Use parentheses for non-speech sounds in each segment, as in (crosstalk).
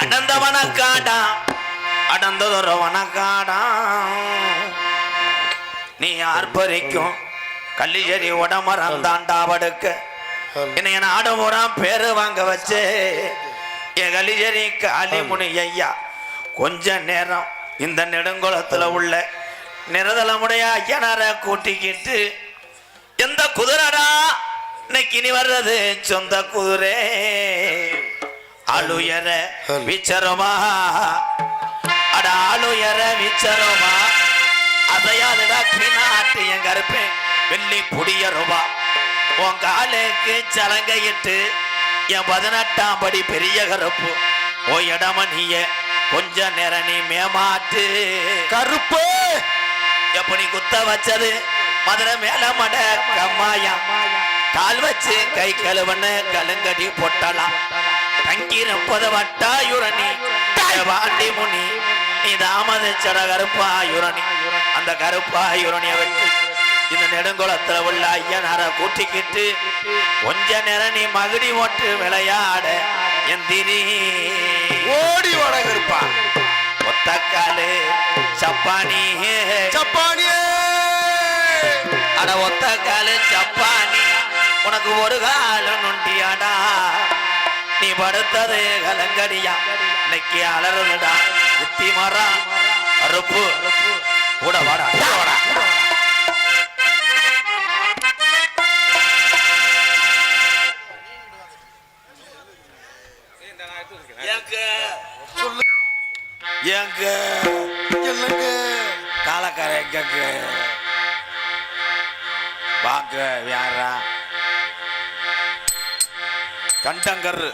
அடந்தவனக்காடா அடந்ததொருவனக்காடா நீ ஆர்ப்பரிக்கும் கள்ளிச்செடி உடமரம் தாண்டாவடுக்க என்னைய நாடு ஆடமுறான் பேரு வாங்க வச்சு. என் கள்ளிச்செடி காளிமுனி ஐயா கொஞ்ச நேரம் இந்த நெடுங்குளத்துல உள்ள நிரதலமுடைய ஐயனார கூட்டிக்கிட்டு எந்த குதிரடா? இன்னைக்கு இனி வர்றது? சொந்த குதிரை. ஆளுயர விச்சரமா? அட ஆளுயர விச்சரமா? அதையாதுடா கிணாட்டு என் கருப்பேன் வெள்ளி புடிய ரூபா உன் காலுக்கு சலங்கையிட்டு என் பதினெட்டாம் படி பெரிய கருப்பு. ஓ இடம நீய கொஞ்ச நேரம் நீ மேமாட்டு. கருப்பு! எப்படி குத்த வச்சது? மதுரை மேல மட கம்மாயா. கால் வச்சு கை கழுவன கலுங்கடி பொட்டலாம். தங்கி முப்பது வட்டாயுரணி வாண்டி முனி நீ தாமத சட கருப்பாயுரணி. அந்த கருப்பாயுரணிய வச்சு இந்த நெடுங்குளத்துல உள்ள ஐயனார கூட்டிக்கிட்டு கொஞ்ச நேரம் நீ மகுடி ஓட்டு விளையாட எந்திரி ஓடி வட கருப்பா. ஒத்தக்காலு சப்பானி சப்பானியே. அட ஒத்த காலு சப்பானி உனக்கு ஒரு காலம் நொண்டியாடா. நீ படுத்தது கலங்கடியா. இன்னைக்கு அலறுதுடா. வித்தி மரம் அறுப்பு. கூட வாடா கூட வாடா. எங்க சொல்லு. எங்க காலக்கார எங்க வாங்க யாரா? கண்டங்கர்.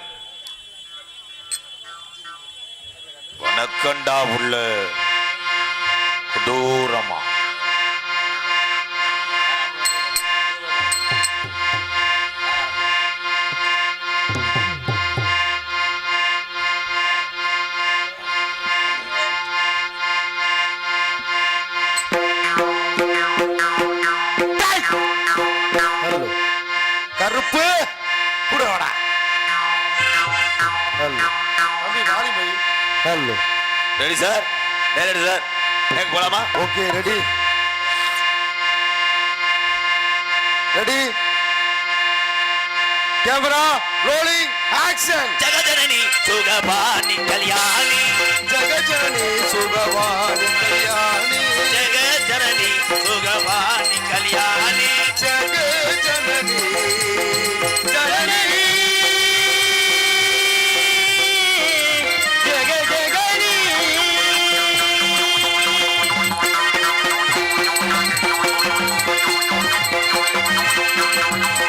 வணக்கண்டா உள்ள. கொடூரமா. ரெடி சார் ரெடி சார் எங்க போலாமா okay ready ready camera rolling action ஜெகஜனனி சுகபாணி கல்யாணி ஜெகஜனனி சுகவாணி கல்யாணி ஜெகஜனனி சுகபாணி கல்யாணி ஜெகஜனனி ஜனனி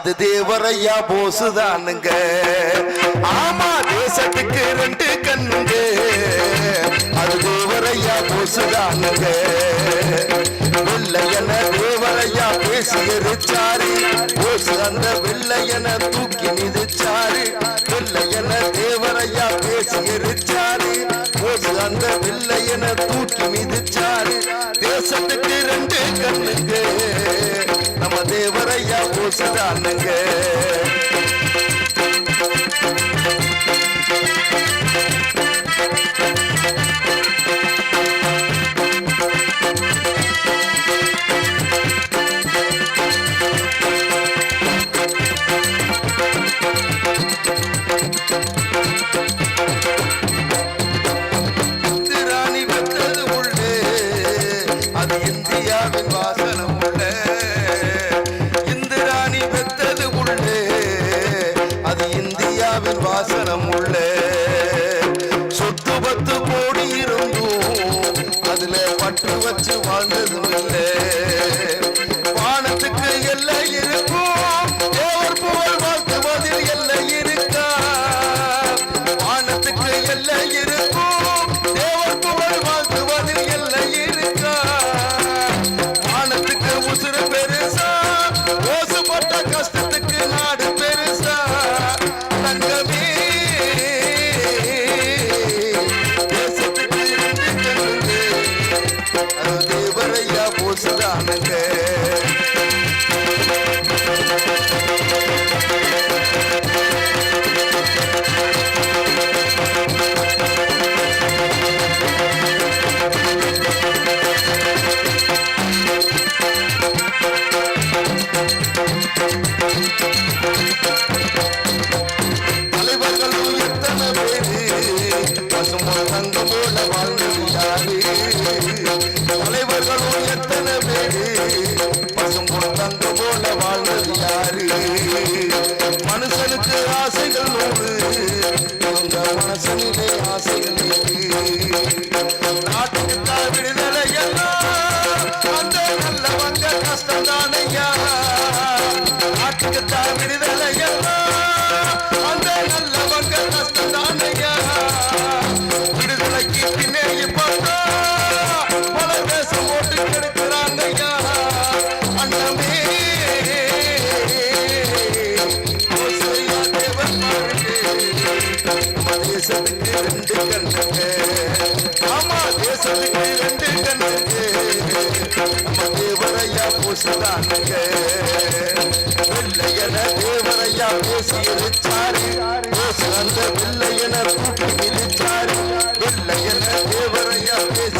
அது தேவரையா போசுதானுங்க. ஆமா தேசத்துக்கு ரெண்டு கண்ணுங்க. அது தேவரையா போசுதானுங்க. வில்லையன தேவரையா பேசி எரிச்சாரு போசு அந்த வில்லையன தூக்கி மிதிச்சாரு வெள்ளையன தேவரையா பேசி எரிச்சாரு போசு அந்த வெள்ளையன தூக்கி மிதிச்சாரு தேசத்துக்கு ரெண்டு கண்ணுங்க. தேவரையா பூசுறானுங்க Let it வாழும் போல வாழ்ந்தது கண்ணுக்கு ரெண்டு கண்ணுக்கு தேவரையா பேசி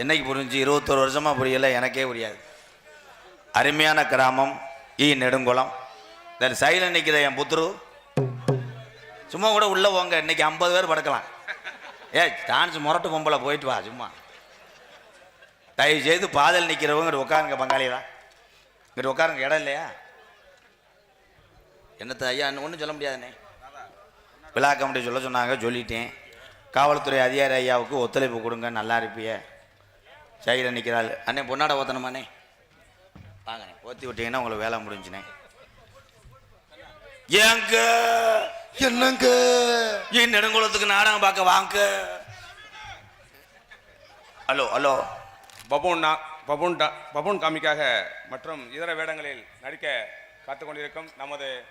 என்னைக்கு புரிஞ்சு இருபத்தோரு வருஷமாக புரியலை எனக்கே புரியாது. அருமையான கிராமம் ஈ நெடுங்குளம். இந்த சைடில் நிற்கிற என் புத்துரு சும்மா கூட உள்ளே போங்க இன்னைக்கு ஐம்பது பேர் படுக்கலாம். ஏ டான்ஸ் முரட்டு பொம்பளை போயிட்டு வா சும்மா. தயவு செய்து பாதையில் நிற்கிறவங்க உட்காருங்க பங்காளிகளா. இங்கிட்டு உட்காருங்க இடம் இல்லையா? என்னத்த ஐயா ஒன்றும் சொல்ல முடியாதுண்ணே. விழா கமிட்டி சொல்ல சொன்னாங்க சொல்லிட்டேன். காவல்துறை அதிகாரி ஐயாவுக்கு ஒத்துழைப்பு கொடுங்க நல்லா இருப்பிய. சைடில் நிற்கிறாள். அண்ணே பொன்னாட ஓத்தணுமாண்ணே வாங்கண்ணே ஓத்தி விட்டீங்கன்னா உங்களுக்கு வேலை முடிஞ்சுனே ஏங்க? என்னங்க? ஏன் நெடுங்குளத்துக்கு நாடகம் பார்க்க வாங்க. Hello hello. பபூன் நா- பபூன் டா- பபூன் காமிக்காக மற்றும் இதர வேடங்களில் நடிக்க கொண்டிருக்கும் நமது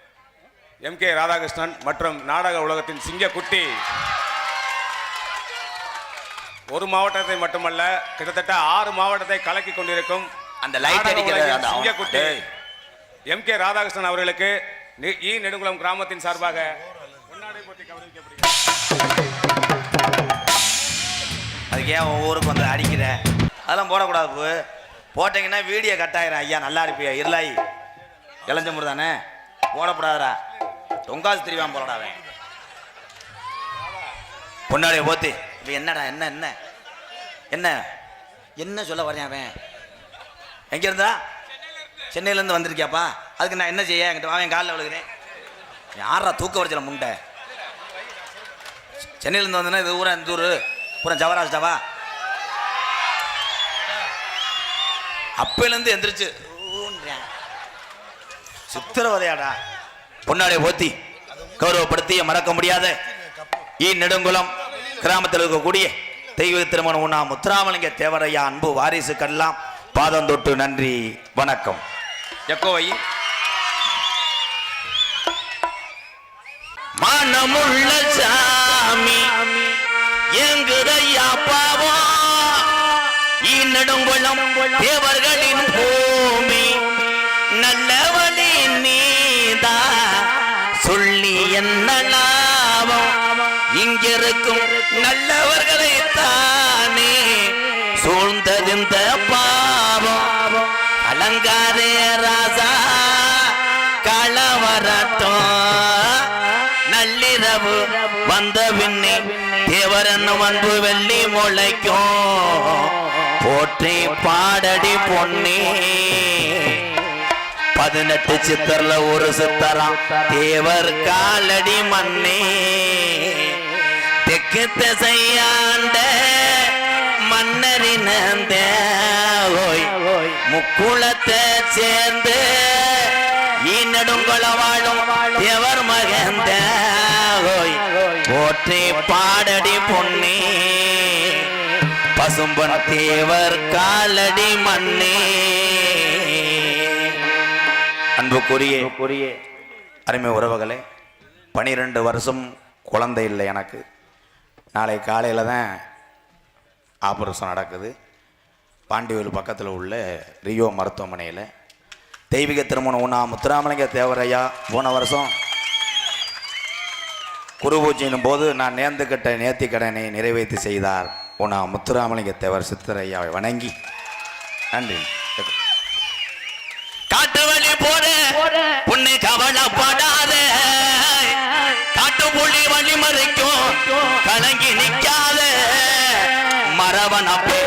எம் கே ராதாகிருஷ்ணன் மற்றும் நாடக உலகத்தின் சிங்கக்குட்டி. ஒரு மாவட்டத்தை மட்டுமல்ல கிட்டத்தட்ட ஆறு மாவட்டத்தை கலக்கி கொண்டிருக்கும் அந்த நாடக அடிக்கிற. எம் கே ராதாகிருஷ்ணன் அவர்களுக்கு ஈ நெடுங்குளம் கிராமத்தின் சார்பாக அதுக்கு ஏன் ஊருக்கு வந்து அடிக்கிற? அதெல்லாம் போடக்கூடாது போட்டீங்கன்னா வீடியோ கட் ஆயிரும். ஐயா நல்லா இருப்பியா? இருளாய். இளஞ்சமுரு தானே? போடக்கூடாதுடா தொங்காசு திரிவான் போலடா அவன். பொன்னாடிய போத்தி. இப்போ என்னடா என்ன என்ன? என்ன? என்ன சொல்ல வரேன் அவன்? எங்கே இருந்தா சென்னையிலேருந்து வந்திருக்கியாப்பா? அதுக்கு நான் என்ன செய்ய? என்கிட்ட அவன் காலில் விழுகிறேன். யாரா தூக்க வரைச்சல முண்டை? சென்னையிலேருந்து வந்தேன்னா இது ஊரா இந்த ஊர்? பூரா ஜவராஜ்டாவா அப்பையிலேருந்து எந்திரிச்சு. ஊன்றேன். சித்திரவதையாடா. பொன்னாடைய போத்தி கௌரவப்படுத்திய மறக்க முடியாத ஈ நெடுங்குளம் கிராமத்தில் இருக்கக்கூடிய தெய்வ திருமணம் உண்ணா முத்துராமலிங்க தேவரையா அன்பு வாரிசுக்கெல்லாம் பாதம் தொட்டு நன்றி வணக்கம். எக்கோவை. மனமுள்ள சாமி எங்குதையா பாவம் இந்நெடுங்குளம் தேவர்களின் பூமி நல்லவழி நீதா சொல்லி என்ன இங்கிருக்கும் நல்லவர்களை தானே சூழ்ந்ததிந்த பாவம் அலங்காரே ராசா களவரட்டும் நள்ளிரவு வந்த பின்னே தேவரன்னும் அன்பு வெள்ளி முளைக்கும். போற்றி பாடடி பொன்னே. பதினெட்டு சித்தர்ல ஒரு சித்தராம் தேவர் காலடி மண்ணே தெற்கு திசையாண்ட மன்னரின் முக்குளத்தை சேர்ந்து ஈநடுங்குள வாழும் தேவர் மகந்த போற்றி பாடடி பொன்னே பசும்பன் தேவர் காலடி மண்ணே அன்புக்குரிய அருமை உறவுகளே பனிரெண்டு வருஷம் குழந்தை இல்லை எனக்கு. நாளை காலையில் தான் ஆபரேஷன் நடக்குது. பாண்டிவேல் பக்கத்தில் உள்ள ரியோ மருத்துவமனையில். தெய்வீக திருமணம் உண்ணா முத்துராமலிங்க தேவரையா போன வருஷம் குரு பூஜையின் போது நான் நேர்ந்துக்கிட்ட நேர்த்தி கடனை நிறைவேற்றி செய்தார். உண்ணா முத்துராமலிங்க தேவர் சித்தரையாவை வணங்கி. நன்றி. காட்டு வழி போற பொண்ணு கவலைப்படாத. காட்டு புள்ளி வழி கலங்கி நிக்காத மரவன் அப்படி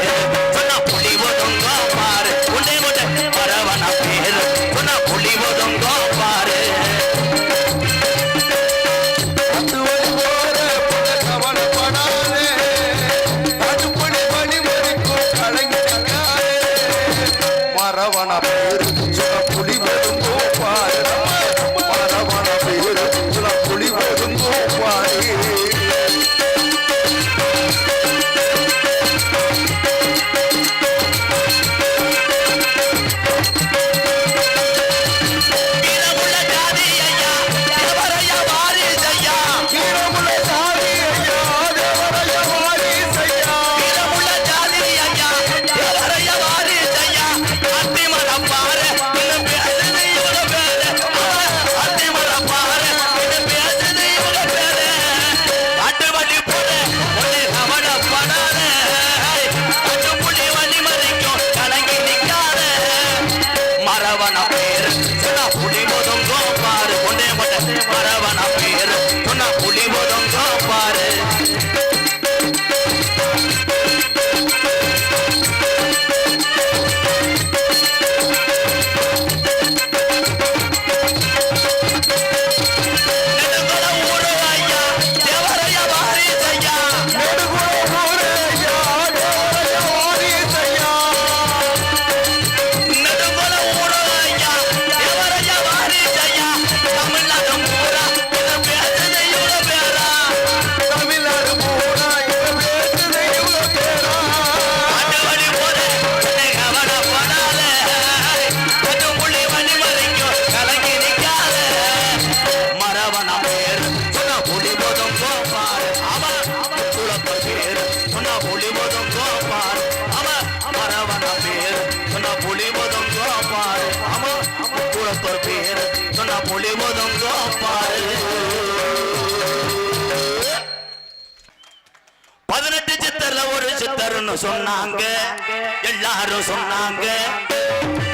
எல்லாரும் சொன்னாங்க. எல்லாரும் சொன்னாங்க.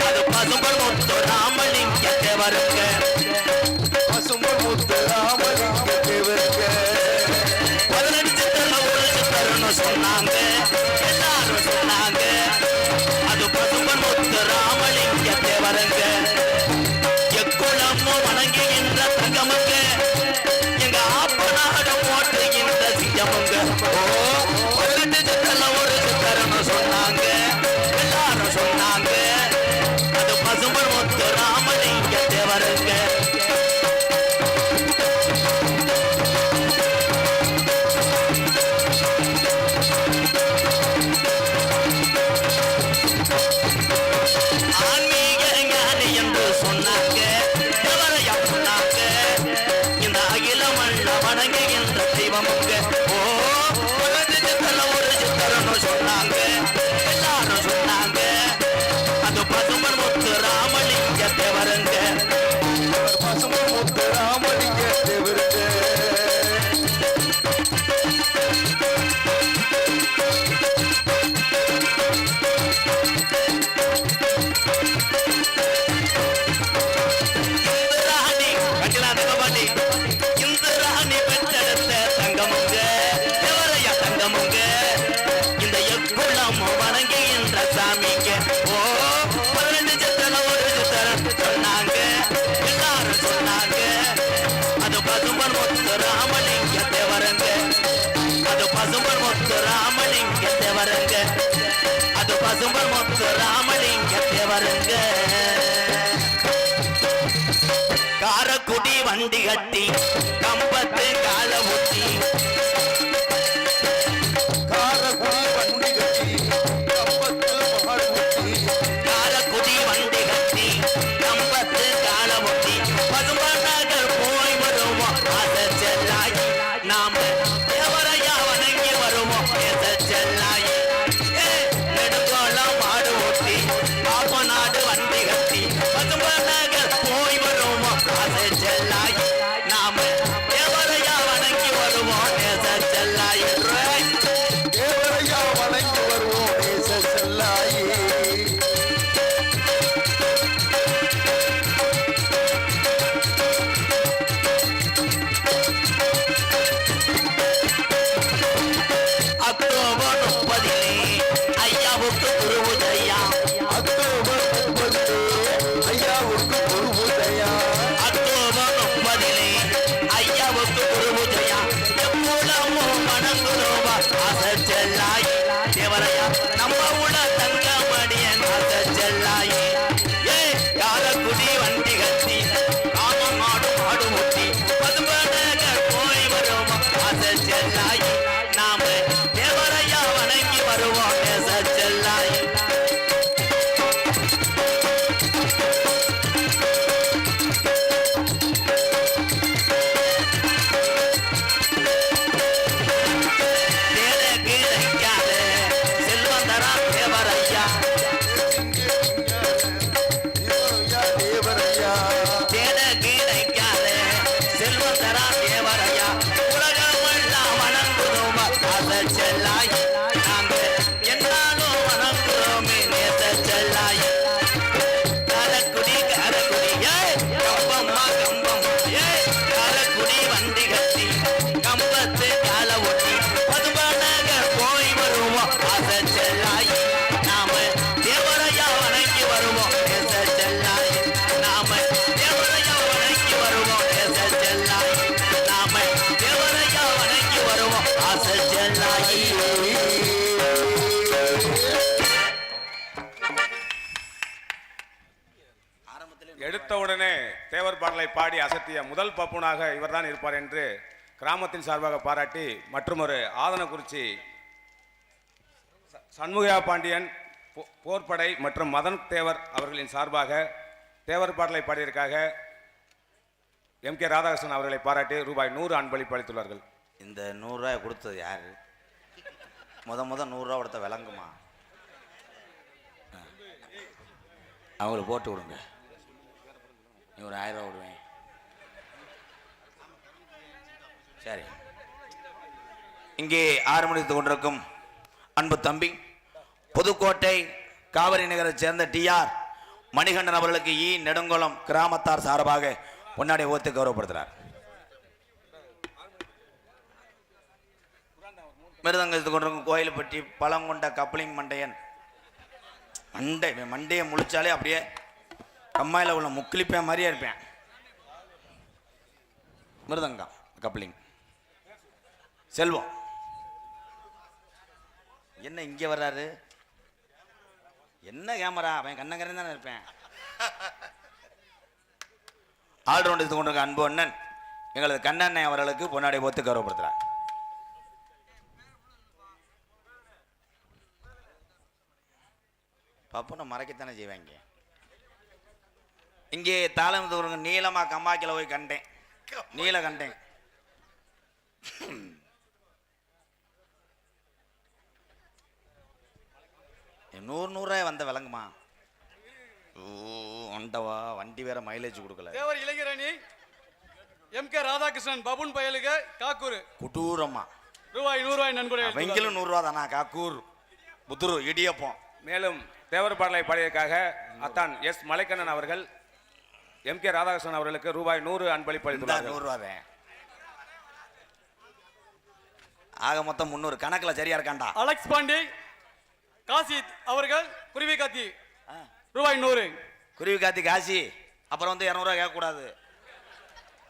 அது பசும்பழம் ராமலிங்க வருங்க. பந்தி கட்டி கம்பத்து கால ஊத்தி. காரக்குடி வண்டி கட்டி கம்பத்து மகள் ஊத்தி. காரக்குடி வண்டி கட்டி கம்பத்து கால ஊத்தி பதுமநாதர் போய் வருவோம் எவரையா வணங்கி வருவோம் எத செல்லாய் எடுத்த உடனே தேவர் பாடலை பாடி அசத்திய முதல் பப்புனாக இவர்தான் இருப்பார் என்று கிராமத்தின் சார்பாக பாராட்டி மற்றொரு ஆதனக்குறிச்சி சண்முகா பாண்டியன் போர்படை மற்றும் மதன் தேவர் அவர்களின் சார்பாக தேவர் பாடலை பாடியதற்காக எம் கே ராதாகிருஷ்ணன் அவர்களை பாராட்டி ரூபாய் நூறு அன்பளிப்பு அளித்துள்ளார்கள். இந்த நூறுரூவாய் கொடுத்தது யார்? முத முத நூறுரூவா கொடுத்த விளங்குமா? அவங்களுக்கு போட்டு விடுங்க நீ ஒரு ஆயிரம் ரூபா விடுவேன் சரி. இங்கே ஆறு மணித்து கொண்டிருக்கும் அன்பு தம்பி புதுக்கோட்டை காவிரி நகரைச் சேர்ந்த டிஆர் மணிகண்டன் அவர்களுக்கு இ. நெடுங்குளம் கிராமத்தார் சார்பாக பொன்னாடி ஓத்து கௌரவப்படுத்துகிறார் மிருதங்கத்து கொண்டிருக்கும் கோயில்பட்டி பழங்கொண்ட கப்ளிங் மண்டையன். மண்டை மண்டையை முழிச்சாலே அப்படியே கம்மாயில் உள்ள முக்கிலிப்பேன் மாதிரியே இருப்பேன். மிருதங்கம் கப்ளிங். செல்வம். என்ன இங்கே வர்றாரு? என்ன கேமரா? அவன் கண்ணங்கரன் தானே இருப்பேன். (laughs) ஆல்ரவுண்ட் இது கொண்டிருக்க அன்பு அண்ணன் எங்களது கண்ணண்ணன் அவர்களுக்கு பொன்னாடை போத்து கௌரவப்படுத்துறார் பப்புனை மறைக்கத்தானே செய்வாங்க. இங்கே தாளம் தூருங்க நீளமா கம்மாக்கில் போய் கண்டேன். நீல கண்டேன். நூறு நூறுரூவாய் வந்த விளங்குமா ஓ வண்டவா வண்டி வேற மைலேஜ் கொடுக்கல. தேவர் இளைஞரணி எம் கே ராதாகிருஷ்ணன் பபுன் பயலுக காக்கூர். குட்டூரம்மா ரூபாய் நூறுபாய் நன்கொடை வெங்கிலும் நூறுரூவா தானா காக்கூர்? புத்துரு இடியப்பம். மேலும் தேவர் பாடலை பாடியதற்காக அத்தான் எஸ் மலைக்கண்ணன் அவர்கள் எம் கே ராதாகிருஷ்ணன் அவர்களுக்கு ரூபாய் நூறு அன்பளிப்பு இந்த அளித்துள்ளார்கள். நூறுரூவா தான் ஆக மொத்தம் முந்நூறு. கணக்கில் சரியா இருக்காண்டா? அலெக்ஸ் பாண்டி காசித் அவர்கள் குருவி காத்தி ரூபாய் நூறு. குருவி காத்தி காசி அப்புறம் வந்து இரநூறுவா கேட்கக்கூடாது.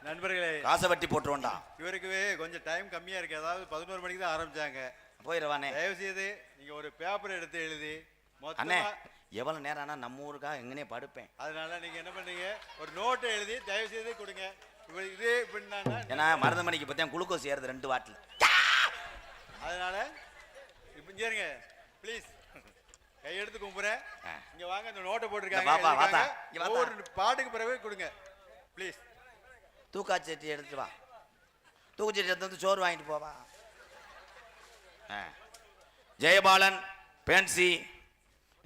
நண்பர்களே காசை வட்டி போட்டுருவோண்டா இவருக்கு கொஞ்சம் டைம் கம்மியா இருக்கு. அதாவது பதினோரு மணிக்கு தான் ஆரம்பிச்சாங்க. போயிடுவானே தயவு செய்து நீங்க ஒரு பேப்பர் எடுத்து எழுதி அண்ணே மொத்தமா எவ்வளவு நேரம் ஆனா நம்ம ஊருக்கா எங்கனே படுப்பேன். அதனால நீங்க என்ன பண்ணீங்க ஒரு நோட்டை எழுதி தயவு செய்து கொடுங்க. இவ இது இப்படின்னா ஏன்னா மருதமணிக்கு பத்தியா குளுக்கோஸ் ஏறுது ரெண்டு வாட்டில். அதனால இப்போ இங்க இருங்க. ப்ளீஸ் கையெடுத்து கும்புறேன். இங்க வாங்க இந்த நோட்டை போட்டிருக்காங்க. ஒவ்வொரு பாட்டுக்கு பிறகு கொடுங்க. ப்ளீஸ் தூக்காச்சட்டி எடுத்துட்டு வா. தூக்குச்சட்டி எடுத்து வந்து சோறு வாங்கிட்டு போவா. ஜெயபாலன் பேன்சி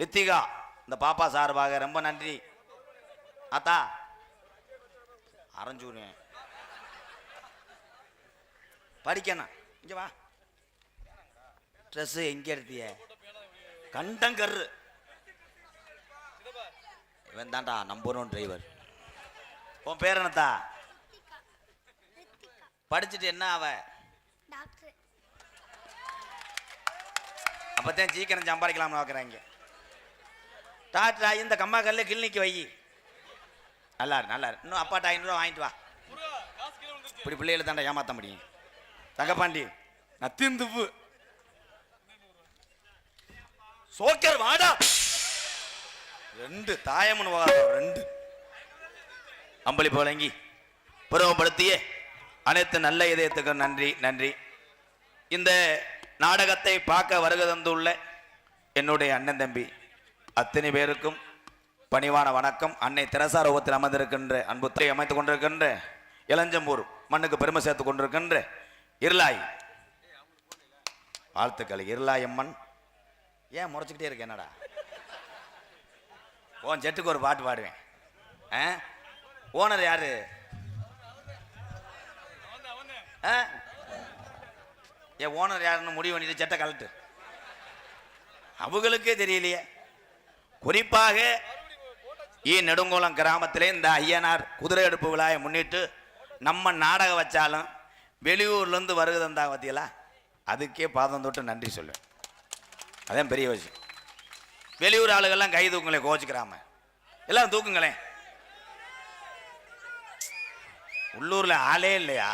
ரித்திகா இந்த பாப்பா சார்பாக ரொம்ப நன்றி. ஆத்தா அரைஞ்சூருவேன் படிக்கணும். இங்க வா. ட்ரெஸ்ஸு எங்கே எடுத்திய. கண்டங்கரு. இவன் தான்டா நம்பர் ஒன் டிரைவர் உன் பேர் என்னத்தா? படிச்சுட்டு என்ன அவ? டாக்டர். அப்பதான் சீக்கிரம் சம்பாதிக்கலாம்னு பார்க்குறாங்க டாக்டர் ஆகி இந்த கம்மா கல்ல கிளினிக்கு வை. நல்லா நல்லா. இன்னும் அப்பாட்ட ஐநூறுரூவா வாங்கிட்டு வா. இப்படி பிள்ளைகளை தாண்டா ஏமாத்த முடியும். தங்கப்பாண்டி. நத்திந்துப்பு சோக்கர் வாடா. ரெண்டு தாயம்மன் வாரம் ரெண்டு. அம்பளி போலங்கி பருவப்படுத்திய. அனைத்து நல்ல இதயத்துக்கும் நன்றி நன்றி. இந்த நாடகத்தை பார்க்க வருக தந்துள்ள என்னுடைய அண்ணன் தம்பி அத்தனை பேருக்கும் பணிவான வணக்கம். அன்னை தெரசா ரூபத்தில் அமர்ந்திருக்கின்ற அன்புத்தை அமைத்துக் கொண்டிருக்கின்ற இளஞ்சம்பூர் மண்ணுக்கு பெருமை சேர்த்து கொண்டிருக்கின்ற இருளாய் வாழ்த்துக்கள் இருளாயம்மன் ஏன் முறைச்சிக்கிட்டே இருக்க என்னடா? உன் ஜெட்டுக்கு ஒரு பாட்டு பாடுவேன். ஆ? ஓனர் யாரு? ஆ? என் ஓனர் யாருன்னு முடிவு பண்ணிட்டு ஜெட்டை கலட்டு அவங்களுக்கே தெரியலையே. குறிப்பாக ஈ நெடுங்குளம் கிராமத்திலே இந்த ஐயனார் குதிரை எடுப்பு விழாவை முன்னிட்டு நம்ம நாடகம் வச்சாலும் வெளியூர்லேருந்து வருகிறதா பார்த்தீங்களா அதுக்கே பாதம் தொட்டு நன்றி சொல்லுவேன். அதான் பெரிய விஷயம் வெளியூர் ஆளுகள்லாம் கை தூக்குங்களேன் கோச்சுக்கிறாம எல்லாம் தூக்குங்களேன் உள்ளூர்ல ஆளே இல்லையா?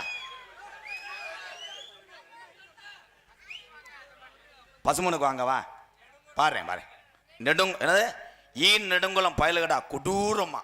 பசுமனுக்கு வாங்கவா பாரு பாரு நெடுங் என்னது? ஈ நெடுங்குளம் பயலுகடா கொடூரமா.